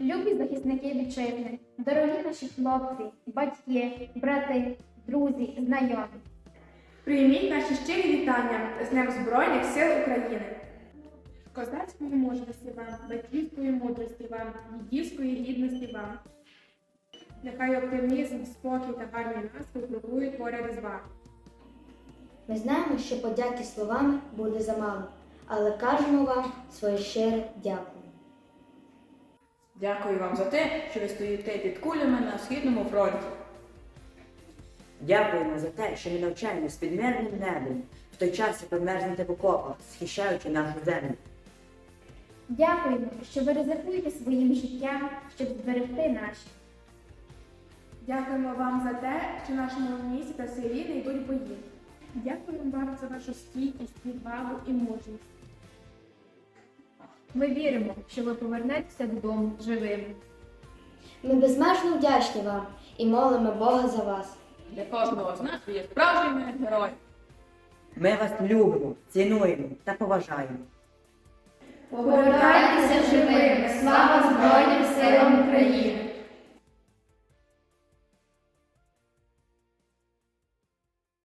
Любі захисники вітчизни, дорогі наші хлопці, батьки, брати, друзі, знайомі. Прийміть наші щирі вітання з Днем Збройних сил України. Козацької мужності вам, батьківської мудрості вам, дідівської гідності вам. Нехай оптимізм, спокій та гарний настрій крокують поряд з вами. Ми знаємо, що подяки словами буде замало, але кажемо вам своє щире дякую. Дякую вам за те, що ви стоїте під кулями на східному фронті. Дякуємо за те, що не навчаємось під мирним небом, в той час, як ви мерзнете в окопах, схищаючи нашу землю. Дякуємо, що ви ризикуєте своїм життям, щоб зберегти наші. Дякуємо вам за те, що в нашому місті та селі не йдуть бої. Дякуємо вам за вашу стійкість, відвагу і мужність. Ми віримо, що ви повернетеся додому живими. Ми безмежно вдячні вам і молимо Бога за вас. Для кожного з нас ви є справжніми героями. Ми вас любимо, цінуємо та поважаємо. Повертайтеся живими!